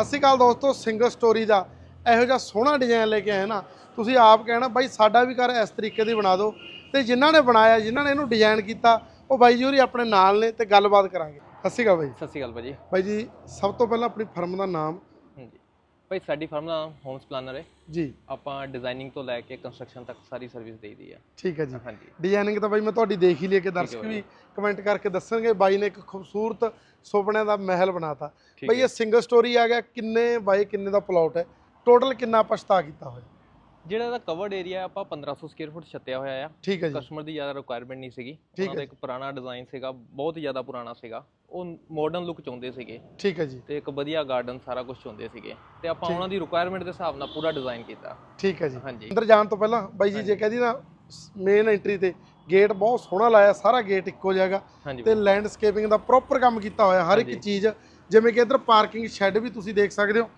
ਸਤਿ ਸ਼੍ਰੀ ਅਕਾਲ ਦੋਸਤੋ single storey ਦਾ ਇਹੋ ਜਿਹਾ ਸੋਹਣਾ ਡਿਜ਼ਾਈਨ ਲੈ ਕੇ ਆਏ ਨਾ ਤੁਸੀਂ ਆਪ ਕਹਿਣਾ ਬਾਈ ਸਾਡਾ ਵੀ ਘਰ ਇਸ ਤਰੀਕੇ ਦੀ ਬਣਾ ਦਿਓ। ਤੇ ਜਿਨ੍ਹਾਂ ਨੇ ਬਣਾਇਆ ਜਿਨ੍ਹਾਂ ਨੇ ਇਹਨੂੰ ਡਿਜ਼ਾਈਨ ਕੀਤਾ ਉਹ ਬਾਈ ਜੀ ਹੋਰੀ ਆਪਣੇ ਨਾਲ ਨੇ ਤੇ ਗੱਲਬਾਤ ਕਰਾਂਗੇ। ਸਤਿ ਸ਼੍ਰੀ ਅਕਾਲ ਬਾਈ। ਸਤਿ ਸ਼੍ਰੀ ਅਕਾਲ ਭਾਜੀ। ਬਾਈ ਜੀ ਸਭ ਤੋਂ ਪਹਿਲਾਂ ਆਪਣੀ ਫਰਮ ਦਾ ਨਾਮ ਭਾਈ ਸਾਡੀ ਫਰਮ ਦਾ ਹੋਮਸ ਪਲਾਨਰ ਹੈ ਜੀ। ਆਪਾਂ ਡਿਜ਼ਾਈਨਿੰਗ ਤੋਂ ਲੈ ਕੇ ਕੰਸਟਰਕਸ਼ਨ ਤੱਕ ਸਾਰੀ ਸਰਵਿਸ ਦੇਈਦੀ ਆ। ਠੀਕ ਹੈ ਜੀ। ਹਾਂਜੀ। ਡਿਜ਼ਾਈਨਿੰਗ ਤਾਂ ਬਾਈ ਮੈਂ ਤੁਹਾਡੀ ਦੇਖ ਹੀ ਲਈ ਕਿ ਦਰਸ਼ਕ ਵੀ ਕਮੈਂਟ ਕਰਕੇ ਦੱਸਣਗੇ ਬਾਈ ਨੇ ਇੱਕ ਖੂਬਸੂਰਤ ਸੁਪਨਿਆਂ ਦਾ ਮਹਿਲ ਬਣਾਤਾ। ਬਾਈ ਇਹ ਸਿੰਗਲ ਸਟੋਰੀ ਆ ਗਿਆ ਕਿੰਨੇ ਬਾਈ ਕਿੰਨੇ ਦਾ ਪਲਾਟ ਹੈ? ਟੋਟਲ ਕਿੰਨਾ ਪਛਤਾ ਕੀਤਾ ਹੋਇਆ? ਜਿਹੜਾ ਇਹਦਾ ਕਵਰਡ ਏਰੀਆ ਆਪਾਂ 1500 ਸਕੁਅਰ ਫੁੱਟ ਛੱਤਿਆ ਹੋਇਆ ਆ। ਠੀਕ ਹੈ ਜੀ। ਕਸਟਮਰ ਦੀ ਜ਼ਿਆਦਾ ਰਿਕੁਆਇਰਮੈਂਟ ਨਹੀਂ ਸੀਗੀ। ਉਹਨਾਂ ਦਾ ਇੱਕ ਪੁਰਾਣਾ ਡਿਜ਼ਾਈਨ ਸੀਗਾ ਬਹੁਤ ਹੀ ਜ਼ਿਆਦਾ ਪੁਰਾਣਾ ਸੀਗਾ। ਉਹ ਮਾਡਰਨ ਲੁੱਕ ਚਾਹੁੰਦੇ ਸੀਗੇ। ਠੀਕ ਹੈ ਜੀ। ਤੇ ਇੱਕ ਵਧੀਆ ਗਾਰਡਨ ਸਾਰਾ ਕੁਝ ਚਾਹੁੰਦੇ ਸੀਗੇ। ਤੇ ਆਪਾਂ ਉਹਨਾਂ ਦੀ ਰਿਕੁਆਇਰਮੈਂਟ ਦੇ ਹਿਸਾਬ ਨਾਲ ਪੂਰਾ ਡਿਜ਼ਾਈਨ ਕੀਤਾ। ਠੀਕ ਹੈ ਜੀ। ਹਾਂਜੀ। ਅੰਦਰ ਜਾਣ ਤੋਂ ਪਹਿਲਾਂ ਬਾਈ ਜੀ ਜੇ ਕਹਦੀ ਨਾ ਮੇਨ ਐਂਟਰੀ ਤੇ ਗੇਟ ਬਹੁਤ ਸੋਹਣਾ ਲਾਇਆ ਸਾਰਾ ਗੇਟ ਇੱਕੋ ਜਿਹਾ ਹੈਗਾ। ਹਾਂਜੀ। ਤੇ ਲੈਂਡਸਕੇਪਿੰਗ ਦਾ ਪ੍ਰੋਪਰ ਕੰਮ ਕੀਤਾ ਹੋਇਆ ਹਰ ਇੱਕ। ਚੀਜ਼। ਜਿਵੇਂ ਕਿ ਇੱਧਰ ਪਾਰਕਿੰਗ ਸ਼ੈੱਡ ਵੀ ਤੁਸੀਂ ਦੇਖ ਸਕਦੇ ਹੋ।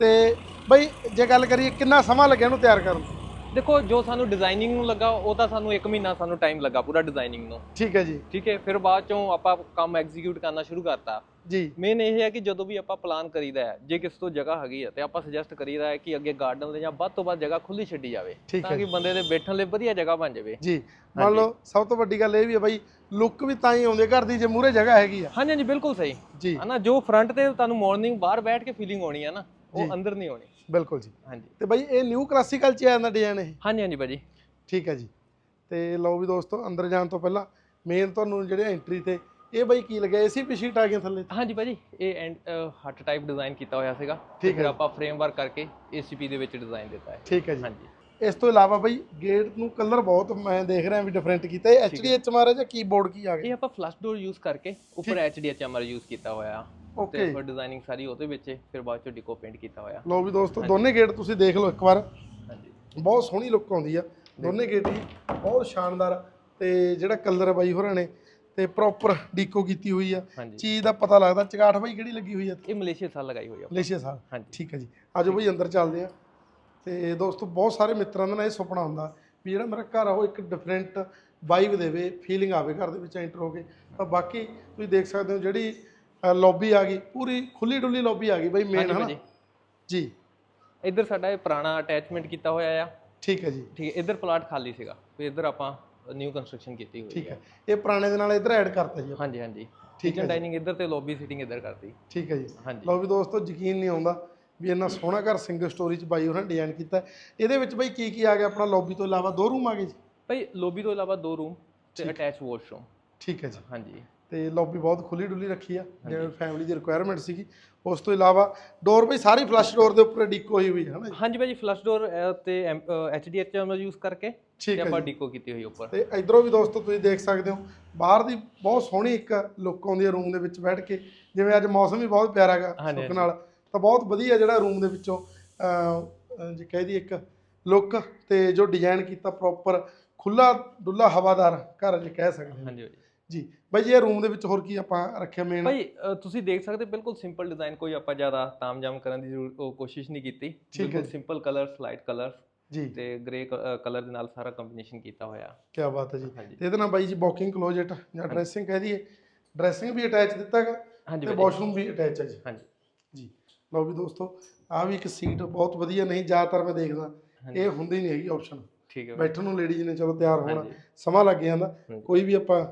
ਤੇ ਬਾਈ ਜੇ ਗੱਲ ਕਰੀਏ ਕਿੰਨਾ ਸਮਾਂ ਲੱਗਿਆ ਇਹਨੂੰ ਤਿਆਰ ਕਰਨ ਨੂੰ ਦੇਖੋ ਜੋ ਸਾਨੂੰ ਡਿਜ਼ਾਈਨਿੰਗ ਨੂੰ ਲੱਗਾ ਉਹ ਤਾਂ ਸਾਨੂੰ 1 ਮਹੀਨਾ ਸਾਨੂੰ ਟਾਈਮ ਲੱਗਾ ਪੂਰਾ ਡਿਜ਼ਾਈਨਿੰਗ ਨੂੰ। ਠੀਕ ਹੈ ਜੀ। ਠੀਕ ਹੈ ਫਿਰ ਬਾਅਦ ਚੋਂ ਆਪਾਂ ਕੰਮ ਐਗਜ਼ੀਕਿਊਟ ਕਰਨਾ ਸ਼ੁਰੂ ਕਰਤਾ। ਜੀ। ਮੇਨ ਇਹ ਹੈ ਕਿ ਜਦੋਂ ਵੀ ਆਪਾਂ ਪਲਾਨ ਕਰੀਦਾ ਹੈ ਜੇ ਕਿਸੇ ਤੋਂ ਜਗ੍ਹਾ ਹੈਗੀ ਹੈ ਤੇ ਆਪਾਂ ਸੁਜੈਸਟ ਕਰੀਦਾ ਹੈ ਕਿ ਅੱਗੇ ਗਾਰਡਨ ਦੇ ਜਾਂ ਵੱਧ ਤੋਂ ਵੱਧ ਜਗ੍ਹਾ ਖੁੱਲੀ ਛੱਡੀ ਜਾਵੇ ਤਾਂ ਕਿ ਬੰਦੇ ਦੇ ਬੈਠਣ ਲਈ ਵਧੀਆ ਜਗ੍ਹਾ ਬਣ ਜਾਵੇ। ਜੀ। ਮੰਨ ਲਓ ਸਭ ਤੋਂ ਵੱਡੀ ਗੱਲ ਇਹ ਵੀ ਹੈ ਬਾਈ ਲੁੱਕ ਵੀ ਤਾਂ ਹੀ ਆਉਂਦੀ ਘਰ ਦੀ ਜੇ ਮੂਰੇ ਜਗ੍ਹਾ ਹੈਗੀ ਆ। ਹਾਂਜੀ ਹਾਂਜੀ ਬਿਲਕੁਲ ਸਹੀ। ਜੀ। ਹਨਾ ਜੋ ਫਰੰਟ ਤੇ ਤੁਹਾਨੂੰ ਮਾਰਨਿੰਗ ਬਾਹਰ ਬੈਠ ਕੇ ਫੀਲਿੰਗ ਆਉਣੀ ਹੈ ਨਾ ਉਹ ਅੰਦਰ ਨਹੀਂ ਆਉਣੀ। ਬਿਲਕੁਲ ਜੀ। ਹਾਂਜੀ। ਤੇ ਬਾਈ ਇਹ ਨਿਊ ਕਲਾਸੀਕਲ ਚ ਆ ਜਾਂਦਾ ਡਿਜ਼ਾਈਨ ਇਹ? ਹਾਂਜੀ ਹਾਂਜੀ ਭਾਜੀ। ਠੀਕ ਹੈ ਜੀ। ਤੇ ਲਓ ਵੀ ਦੋਸਤੋ ਅੰਦਰ ਜਾਣ ਤੋਂ ਪਹਿਲਾਂ ਮੇਨ ਤੁਹਾਨੂੰ ਜਿਹੜੇ ਐਂਟਰੀ ਤੇ ਇਹ ਬਾਈ ਕੀ ਲੱਗਿਆ? ਏਸੀ ਪੀ ਸ਼ੀਟ ਆ ਥੱਲੇ? ਹਾਂਜੀ ਭਾਜੀ ਇਹ ਐਂਡ ਹੱਟ ਟਾਈਪ ਡਿਜ਼ਾਈਨ ਕੀਤਾ ਹੋਇਆ ਸੀਗਾ। ਫਿਰ। ਆਪਾਂ ਫਰੇਮ ਵਰਕ ਕਰਕੇ ACP ਦੇ ਵਿੱਚ ਡਿਜ਼ਾਈਨ ਦਿੱਤਾ ਹੈ। ਠੀਕ ਹੈ ਜੀ। ਹਾਂਜੀ। ਇਸ ਤੋਂ ਇਲਾਵਾ ਬਾਈ ਗੇਟ ਨੂੰ ਕਲਰ ਬਹੁਤ ਮੈਂ ਦੇਖ ਰਿਹਾ ਵੀ ਡਿਫਰੈਂਟ ਕੀਤਾ HDH ਮਾਰਿਆ ਜਾਂ ਕੀਬੋਰਡ ਕੀ ਆ ਗਿਆ ਇਹ ਆਪਾਂ ਫਲਸ਼ ਡੋਰ ਯੂਜ਼ ਕਰਕੇ ਉੱਪਰ HDHMR ਯੂਜ਼ ਕੀਤਾ ਹੋਇਆ। ਤੇ ਓਕੇ ਫਿਰ ਡਿਜ਼ਾਈਨਿੰਗ ਸਾਰੀ ਉਹਦੇ ਵਿੱਚ ਹੈ, ਫਿਰ ਬਾਅਦ ਚੋਂ ਡਿਕੋ ਪੇਂਟ ਕੀਤਾ ਹੋਇਆ। ਲਓ ਵੀ ਦੋਸਤੋ ਦੋਨੇ ਗੇਟ ਤੁਸੀਂ ਦੇਖ ਲਓ ਇੱਕ ਵਾਰ। ਹਾਂਜੀ। ਬਹੁਤ ਸੋਹਣੀ ਲੁੱਕ ਆਉਂਦੀ ਆ। ਦੋਨੇ ਗੇਟ ਹੀ ਬਹੁਤ ਸ਼ਾਨਦਾਰ ਤੇ ਜਿਹੜਾ ਕਲਰ ਬਾਈ ਹੋਰਾਂ ਨੇ ਤੇ ਪ੍ਰੋਪਰ ਡੀਕੋ ਕੀਤੀ ਹੋਈ ਆ। ਹਾਂਜੀ। ਚੀਜ਼ ਦਾ ਪਤਾ ਲੱਗਦਾ ਚਗਾਠ ਬਾਈ ਕਿਹੜੀ ਲੱਗੀ ਹੋਈ ਆ ਇਹ ਮਲੇਸ਼ੀਆ ਸਾਲ ਲਗਾਈ ਹੋਈ ਆ। ਮਲੇਸ਼ੀਆ ਸਾਹਿਬ ਹਾਂਜੀ। ਠੀਕ ਹੈ ਜੀ। ਆਜੋ ਬਈ ਅੰਦਰ ਚੱਲਦੇ ਆ। ਤੇ ਦੋਸਤੋ ਬਹੁਤ ਸਾਰੇ ਮਿੱਤਰਾਂ ਦਾ ਨਾ ਇਹ ਸੁਪਨਾ ਹੁੰਦਾ ਵੀ ਜਿਹੜਾ ਮੇਰਾ ਘਰ ਆ ਉਹ ਇੱਕ ਡਿਫਰੈਂਟ ਵਾਈਬ ਦੇਵੇ ਫੀਲਿੰਗ ਆਵੇ ਘਰ ਦੇ ਵਿੱਚ ਐਂਟਰ ਹੋ ਕੇ। ਤਾਂ ਬਾਕੀ ਤੁਸੀਂ ਦੇਖ ਸਕਦੇ ਹੋ ਜਿਹੜੀ ਲੌਬੀ ਆ ਗਈ। ਪੂਰੀ ਖੁੱਲੀ ਡੁੱਲੀ ਲੌਬੀ ਆ ਗਈ ਬਈ ਮੇਨ ਹਾਂਜੀ ਭਾਜੀ। ਜੀ। ਇੱਧਰ ਸਾਡਾ ਇਹ ਪੁਰਾਣਾ ਅਟੈਚਮੈਂਟ ਕੀਤਾ ਹੋਇਆ ਆ। ਠੀਕ ਹੈ ਜੀ। ਠੀਕ ਹੈ ਇੱਧਰ ਪਲਾਟ ਖਾਲੀ ਸੀਗਾ। ਫਿਰ ਇੱਧਰ ਆਪਾਂ ਨਿਊ ਕੰਸਟਰਕਸ਼ਨ ਕੀਤੀ ਹੋਈ ਠੀਕ ਹੈ ਹੈ। ਇਹ ਪੁਰਾਣੇ ਦੇ ਨਾਲ ਇੱਧਰ ਐਡ ਕਰਤਾ ਜੀ ਹਾਂਜੀ ਹਾਂਜੀ। ਠੀਕ ਕਿਚਨ ਡਾਈਨਿੰਗ ਇੱਧਰ ਤੇ ਲੌਬੀ ਸੀਟਿੰਗ ਇੱਧਰ ਕਰਤੀ। ਠੀਕ ਹੈ ਜੀ। ਹਾਂਜੀ। ਲਓ ਵੀ ਦੋਸਤੋ ਯਕੀਨ ਨਹੀਂ ਆਉਂਦਾ ਵੀ ਇੰਨਾ ਸੋਹਣਾ ਘਰ ਸਿੰਗਲ ਸਟੋਰੀ ਚ ਬਾਈ ਉਹਨਾਂ ਡਿਜ਼ਾਈਨ ਕੀਤਾ। ਹੈ। ਇਹਦੇ ਵਿੱਚ ਬਾਈ ਕੀ ਕੀ ਆ ਗਿਆ ਆਪਣਾ? ਲੌਬੀ ਤੋਂ ਇਲਾਵਾ ਦੋ ਰੂਮ ਆ ਗਏ ਜੀ? ਭਾਈ ਲੌਬੀ ਤੋਂ ਇਲਾਵਾ ਦੋ ਰੂਮ ਤੇ ਅਟੈਚ ਵਾਸ਼ਰੂਮ ਠੀਕ ਹੈ ਜੀ। ਹਾਂਜੀ। ਤੇ ਲੌਬੀ ਬਹੁਤ ਖੁੱਲੀ ਡੁੱਲੀ ਰੱਖੀ ਆ ਜਿਵੇਂ ਫੈਮਿਲੀ ਦੀ ਰਿਕੁਆਇਰਮੈਂਟ ਸੀਗੀ। ਉਸ ਤੋਂ ਇਲਾਵਾ ਡੋਰ ਬਈ ਸਾਰੀ ਫਲਸ਼ ਡੋਰ ਦੇ ਉੱਪਰ ਡਿੱਕੋ ਹੋਈ ਹੋਈ ਹੈ ਜੀ ਹਾਂਜੀ ਭਾਜੀ ਫਲਸ਼ ਡੋਰ ਤੇ HDHMR ਯੂਜ਼ ਕਰਕੇ ਠੀਕ ਹੈ ਆਪਾਂ ਡਿਕੋ ਕੀਤੀ ਹੋਈ ਉੱਪਰ। ਤੇ ਇਧਰੋਂ ਵੀ ਦੋਸਤੋ ਤੁਸੀਂ ਦੇਖ ਸਕਦੇ ਹੋ ਬਾਹਰ ਦੀ ਬਹੁਤ ਸੋਹਣੀ ਇੱਕ ਲੁੱਕ ਆਉਂਦੀ ਹੈ ਰੂਮ ਦੇ ਵਿੱਚ ਬੈਠ ਕੇ ਜਿਵੇਂ ਅੱਜ ਮੌਸਮ ਵੀ ਬਹੁਤ ਪਿਆਰਾ ਹੈਗਾ ਸੁੱਕ ਨਾਲ ਤਾਂ ਬਹੁਤ ਵਧੀਆ ਜਿਹੜਾ ਰੂਮ ਦੇ ਵਿੱਚੋਂ ਜੇ ਕਹਿ ਦੀ ਇੱਕ ਲੁੱਕ ਤੇ ਜੋ ਡਿਜ਼ਾਈਨ ਕੀਤਾ ਪ੍ਰੋਪਰ ਖੁੱਲਾ ਡੁੱਲਾ ਹਵਾਦਾਰ ਘਰ ਜੇ ਕਹਿ ਸਕਦੇ ਹਾਂ। ਹਾਂਜੀ ਜੀ। ਬਾਈ ਇਹ ਰੂਮ ਦੇ ਵਿੱਚ ਹੋਰ ਕੀ ਆਪਾਂ ਰੱਖਿਆ ਮੇਨ ਭਾਈ ਅ, ਤੁਸੀਂ ਦੇਖ ਸਕਦੇ ਬਿਲਕੁਲ ਸਿੰਪਲ ਡਿਜ਼ਾਈਨ ਕੋਈ ਆਪਾਂ ਜ਼ਿਆਦਾ ਤਾਮਝਾਮ ਕਰਨ ਦੀ ਜ਼ਰੂਰ ਉਹ ਕੋਸ਼ਿਸ਼ ਨਹੀਂ ਕੀਤੀ। ਹੈ ਬਿਲਕੁਲ ਸਿੰਪਲ ਕਲਰਸ ਲਾਈਟ ਕਲਰਸ ਜੀ। ਤੇ ਗ੍ਰੇ ਕਲਰ ਦੇ ਨਾਲ ਸਾਰਾ ਕੰਬੀਨੇਸ਼ਨ ਕੀਤਾ ਹੋਇਆ। ਕੀ ਬਾਤ ਹੈ ਜੀ। ਹਾਂਜੀ। ਤੇ ਇਹਦੇ ਨਾਲ ਬਾਈ ਜੀ ਵਾਕਿੰਗ ਕਲੋਜ਼ਟ ਜਾਂ ਡਰੈਸਿੰਗ ਕਹਿ ਦਈਏ। ਡਰੈਸਿੰਗ ਵੀ ਅਟੈਚ ਦਿੱਤਾ ਹੈਗਾ ਹਾਂਜੀ ਤੇ ਵਾਸ਼ਰੂਮ ਵੀ ਅਟੈਚ ਹੈ ਜੀ। ਹਾਂਜੀ। ਜੀ। ਲਓ ਵੀ ਦੋਸਤੋ ਆ ਵੀ ਇੱਕ ਸੀਟ ਬਹੁਤ ਵਧੀਆ ਨਹੀਂ ਜ਼ਿਆਦਾਤਰ ਮੈਂ ਦੇਖਦਾ। ਇਹ ਹੁੰਦੀ ਨਹੀਂ ਹੈਗੀ ਆਪਸ਼ਨ ਠੀਕ ਹੈ। ਬੈਠਣ ਨੂੰ ਲੇਡੀਜ਼ ਨੇ ਚਲੋ ਤਿਆਰ ਹੋਣਾ। ਹਾਂਜੀ। ਸਮਾਂ ਲੱਗ ਜਾਂਦਾ। ਹਾਂਜੀ। ਕੋਈ ਵੀ ਆਪਾਂ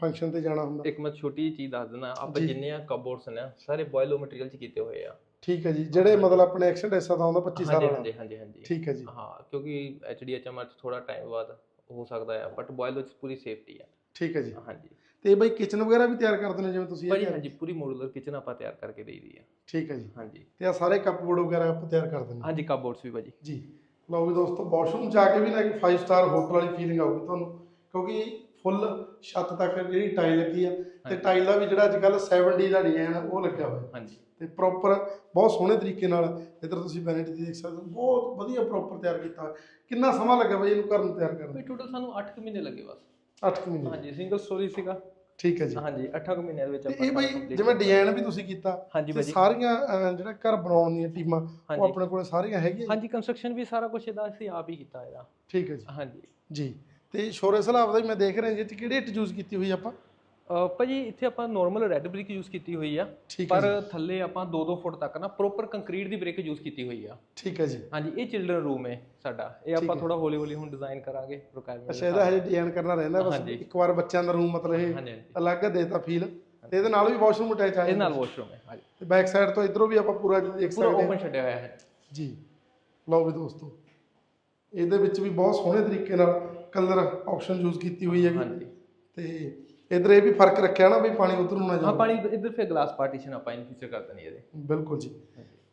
ਫੰਕਸ਼ਨ ਤੇ ਜਾਣਾ ਹੁੰਦਾ। ਇੱਕ ਮੈਂ ਛੋਟੀ ਜਿਹੀ ਚੀਜ਼ ਦੱਸ ਦਿੰਦਾ ਆਪਾਂ। ਜਿੰਨੇ ਆ ਕਬੋਰਡਸ ਨੇ ਸਾਰੇ ਬੋਇਲੋ ਮਟੀਰੀਅਲ ਚ ਕੀਤੇ ਹੋਏ ਆ। ਠੀਕ ਹੈ ਜੀ ਜਿਹੜੇ ਮਤਲਬ ਆਪਣੇ ਐਕਸ਼ਨ ਐਸਾ ਦਾ ਹੁੰਦਾ 25 ਸਾਲ ਹਾਂਜੀ ਹਾਂਜੀ ਹਾਂਜੀ। ਠੀਕ ਹੈ ਜੀ। ਹਾਂ ਕਿਉਂਕਿ HDHMR ਚ ਥੋੜਾ ਟਾਈਮ ਬਾਅਦ ਹੋ ਸਕਦਾ ਹੈ ਬਟ ਬੋਇਲੋ ਚ ਪੂਰੀ ਸੇਫਟੀ ਹੈ ਠੀਕ ਹੈ ਜੀ। ਹਾਂਜੀ। ਤੇ ਬਈ ਕਿਚਨ ਵਗੈਰਾ ਵੀ ਤਿਆਰ ਕਰਦੇ ਨੇ ਜਿਵੇਂ ਤੁਸੀਂ ਇਹ? ਹਾਂਜੀ ਪੂਰੀ ਮੋਡੂਲਰ ਕਿਚਨ ਆਪਾਂ ਤਿਆਰ ਕਰਕੇ ਦੇਈਦੀ ਹੈ ਠੀਕ ਹੈ ਜੀ। ਹਾਂਜੀ। ਤੇ ਆ ਸਾਰੇ ਕੱਪ ਬੋਰਡ ਵਗੈਰਾ ਆਪਾਂ ਤਿਆਰ ਕਰ ਦਿੰਦੇ ਹਾਂਜੀ ਕਬੋਰਡਸ ਵੀ ਭਾਜੀ। ਜੀ। ਲਓ ਵੀ ਦੋਸਤੋ ਵਾਸ਼ਰੂਮ ਜਾ ਕੇ ਵੀ ਨਾ ਇੱਕ 5 ਸਟਾਰ ਹੋਟਲ ਵਾਲੀ ਫੀਲਿੰਗ ਆਊਗੀ ਤੁਹਾਨੂੰ ਕਿਉਂਕਿ ਫੁੱਲ ਛੱਤ ਤੱਕ ਜਿਹੜੀ ਟਾਈਲ ਲੱਗੀ ਆ। ਤੇ ਟਾਈਲ ਦਾ ਵੀ ਜਿਹੜਾ ਅੱਜ ਕੱਲ 7D ਦਾ ਡਿਜ਼ਾਈਨ ਉਹ ਲੱਗਿਆ ਹੋਇਆ। ਹਾਂਜੀ। ਤੇ ਪ੍ਰੋਪਰ ਬਹੁਤ ਸੋਹਣੇ ਤਰੀਕੇ ਨਾਲ ਇੱਧਰ ਤੁਸੀਂ ਵੈਨਿਟੀ ਦੇਖ ਸਕਦੇ ਹੋ ਬਹੁਤ ਵਧੀਆ ਪ੍ਰੋਪਰ ਤਿਆਰ ਕੀਤਾ। ਕਿੰਨਾ ਸਮਾਂ ਲੱਗਾ ਬਈ ਇਹਨੂੰ ਘਰ ਨੂੰ ਤਿਆਰ ਕਰਨ ਭਾਈ ਟੋਟਲ ਸਾਨੂੰ 8 ਕੁ ਮਹੀਨੇ ਲੱਗੇ ਬਸ। 8 ਮਹੀਨੇ। ਹਾਂਜੀ ਸਿੰਗਲ ਸਟੋਰੀ ਸੀਗਾ। ਠੀਕ ਹੈ ਜੀ। ਹਾਂਜੀ 8 ਕੁ ਮਹੀਨਿਆਂ ਦੇ ਵਿੱਚ ਆਪਾਂ ਇਹ ਬਈ ਜਿਵੇਂ। ਡਿਜ਼ਾਈਨ ਵੀ ਤੁਸੀਂ ਕੀਤਾ ਹਾਂਜੀ ਭਾਜੀ ਸਾਰੀਆਂ ਜਿਹੜਾ ਘਰ ਬਣਾਉਣ ਦੀਆਂ ਟੀਮਾਂ ਉਹ ਆਪਣੇ ਕੋਲੇ ਸਾਰੀਆਂ ਹੈਗੀਆਂ? ਹਾਂਜੀ ਕੰਸਟਰਕਸ਼ਨ ਵੀ ਸਾਰਾ ਕੁਝ ਇਹਦਾ ਅਸੀਂ ਆਪ ਹੀ ਕੀਤਾ ਇਹਦਾ। ਠੀਕ ਹੈ ਜੀ। ਹਾਂਜੀ। ਜੀ। ਤੇ ਸ਼ੋਰੇ ਸਲਾਬ ਦਾ ਵੀ ਮੈਂ ਦੇਖ ਰਿਹਾ ਜੀ ਇਹ 'ਚ ਕਿਹੜੀ ਇੱਟ ਯੂਜ਼ ਕੀਤੀ ਹੋਈ ਆਪਾਂ? ਅਹ ਭਾਜੀ ਇੱਥੇ ਆਪਾਂ ਨਾਰਮਲ ਰੈੱਡ ਬ੍ਰਿਕ ਯੂਜ਼ ਕੀਤੀ ਹੋਈ ਆ ਠੀਕ ਹੈ ਪਰ ਥੱਲੇ ਆਪਾਂ 2-2 ਫੁੱਟ ਤੱਕ ਨਾ ਪ੍ਰੋਪਰ ਕੰਕਰੀਟ ਦੀ ਬ੍ਰਿਕ ਯੂਜ਼ ਕੀਤੀ ਹੋਈ ਆ। ਠੀਕ ਹੈ ਜੀ। ਹਾਂਜੀ ਇਹ ਚਿਲਡਰਨ ਰੂਮ ਹੈ ਸਾਡਾ। ਇਹ ਆਪਾਂ ਥੋੜਾ ਹੌਲੀ ਹੌਲੀ ਹੁਣ ਡਿਜ਼ਾਈਨ ਕਰਾਂਗੇ ਰਿਕੁਆਇਰਮੈਂਟ ਅੱਛਾ ਇਹਦਾ ਹਜੇ ਡਿਜ਼ਾਈਨ ਕਰਨਾ ਰਹਿੰਦਾ ਬਸ। ਹਾਂਜੀ। ਇੱਕ ਵਾਰ ਬੱਚਿਆਂ ਦਾ ਰੂਮ ਮਤਲਬ ਇਹ ਹਾਂਜੀ ਹਾਂਜੀ। ਅਲੱਗ ਦੇਤਾ ਫੀਲ ਤੇ ਇਹਦੇ ਨਾਲ ਵੀ ਵਾਸ਼ਰੂਮ ਅਟੈਚ ਆ ਇਹ ਨਾਲ ਵਾਸ਼ਰੂਮ ਹੈ ਹਾਂਜੀ। ਤੇ ਬੈਕ ਸਾਈਡ ਤੋਂ ਇਧਰੋਂ ਵੀ ਆਪਾਂ ਪੂਰਾ ਦੇਖ ਪੂਰਾ ਸਕਦੇ ਹਾਂ। ਓਪਨ ਛੱਡਿਆ ਹੋਇਆ ਹੈ। ਜੀ। ਲਓ ਵੀ ਦੋਸਤੋ। ਇਹਦੇ ਵਿੱਚ ਵੀ ਬਹੁਤ ਸੋਹਣੇ ਤਰੀਕੇ ਨਾਲ ਕਲਰ ਆਪਸ਼ਨ ਯੂਜ਼ ਕੀਤੀ ਹੋਈ ਹੈਗੀ। ਹਾਂਜੀ। ਤੇ ਇਧਰ ਇਹ ਵੀ ਫ਼ਰਕ ਰੱਖਿਆ ਨਾ ਵੀ ਪਾਣੀ ਉਧਰ ਨੂੰ ਨਾ ਹਾਂ ਜਾਵੇ। ਪਾਣੀ ਇੱਧਰ ਫਿਰ ਗਲਾਸ ਪਾਰਟੀਸ਼ਨ ਆਪਾਂ ਇਨ ਫਿਊਚਰ ਕਰ ਦੇਣੀ ਇਹਦੇ। ਬਿਲਕੁਲ ਜੀ।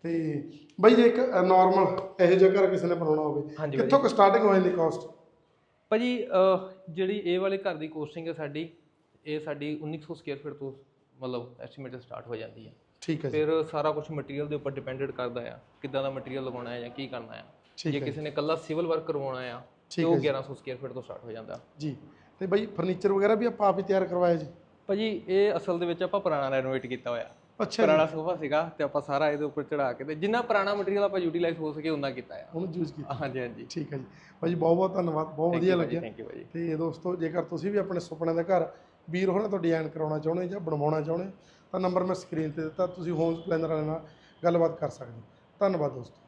ਤੇ ਬਈ ਜੇ ਇੱਕ ਨਾਰਮਲ ਇਹੋ ਜਿਹਾ ਘਰ ਕਿਸੇ ਨੇ ਬਣਾਉਣਾ ਹੋਵੇ ਹਾਂਜੀ ਕਿੱਥੋਂ ਕੁ ਸਟਾਰਟਿੰਗ ਹੋ ਜਾਂਦੀ ਕਾਸਟ ਭਾਜੀ ਅਹ, ਜਿਹੜੀ ਇਹ ਵਾਲੇ ਘਰ ਦੀ ਕੋਸਟਿੰਗ ਹੈ ਸਾਡੀ ਇਹ ਸਾਡੀ 1900 ਸਕੁਅਰ ਫੀਟ ਤੋਂ ਮਤਲਬ ਐਸਟੀਮੇਟ ਸਟਾਰਟ ਹੋ ਜਾਂਦੀ ਹੈ। ਠੀਕ ਹੈ ਜੀ। ਫਿਰ ਸਾਰਾ ਕੁਝ ਮਟੀਰੀਅਲ ਦੇ ਉੱਪਰ ਡਿਪੈਂਡਡ ਕਰਦਾ ਆ ਕਿੱਦਾਂ ਦਾ ਮਟੀਰੀਅਲ ਲਗਾਉਣਾ ਹੈ ਜਾਂ ਕੀ ਕਰਨਾ ਹੈ। ਜੇ ਕਿਸੇ ਨੇ ਕੱਲਾ ਸਿਵਲ ਵਰਕ ਕਰਵਾਉਣਾ ਆ ਤੇ ਉਹ ਹੈ ਜੀ। 1100 ਸਕੁਅਰ ਫੀਟ ਤੋਂ ਸਟਾਰਟ ਹੋ ਜਾਂਦਾ। ਜੀ ਤੇ ਬਈ ਫਰਨੀਚਰ ਵਗੈਰਾ ਵੀ ਆਪਾਂ ਆਪ ਹੀ ਤਿਆਰ ਕਰਵਾਇਆ ਜੀ? ਭਾਜੀ ਇਹ ਅਸਲ ਦੇ ਵਿੱਚ ਆਪਾਂ ਪੁਰਾਣਾ ਰੈਨੋਵੇਟ ਕੀਤਾ ਹੋਇਆ। ਅੱਛਾ ਪੁਰਾਣਾ ਸੋਫਾ ਸੀਗਾ ਤੇ ਆਪਾਂ ਸਾਰਾ ਇਹਦੇ ਉੱਪਰ ਚੜਾ ਕੇ ਤੇ ਜਿੰਨਾ ਪੁਰਾਣਾ ਮਟੀਰੀਅਲ ਆਪਾਂ ਯੂਟਿਲਾਈਜ਼ ਹੋ ਸਕੇ ਉਹਨਾਂ ਕੀਤਾ ਆ। ਉਹਨੂੰ ਯੂਜ਼ ਕੀਤਾ। ਹਾਂਜੀ ਹਾਂਜੀ। ਠੀਕ ਹੈ ਜੀ। ਭਾਜੀ ਬਹੁਤ ਬਹੁਤ ਧੰਨਵਾਦ ਬਹੁਤ ਵਧੀਆ ਲੱਗਿਆ। ਥੈਂਕ ਯੂ ਭਾਜੀ ਤੇ ਦੋਸਤੋ ਜੇਕਰ ਤੁਸੀਂ ਵੀ ਆਪਣੇ ਸੁਪਨਿਆਂ ਦਾ ਘਰ ਵੀਰ ਹੋਰਾਂ ਤੋਂ ਡਿਜ਼ਾਈਨ ਕਰਾਉਣਾ ਚਾਹੁੰਦੇ ਜਾਂ ਬਣਵਾਉਣਾ ਚਾਹੁੰਦੇ ਤਾਂ ਨੰਬਰ ਮੈਂ ਸਕਰੀਨ ਤੇ ਦਿੱਤਾ ਤੁਸੀਂ ਹੋਮ ਪਲੈਨਰ ਵਾਲੇ ਨਾਲ ਗੱਲਬਾਤ ਕਰ ਸਕਦੇ ਹੋ। ਧੰਨਵਾਦ ਦੋਸਤੋ।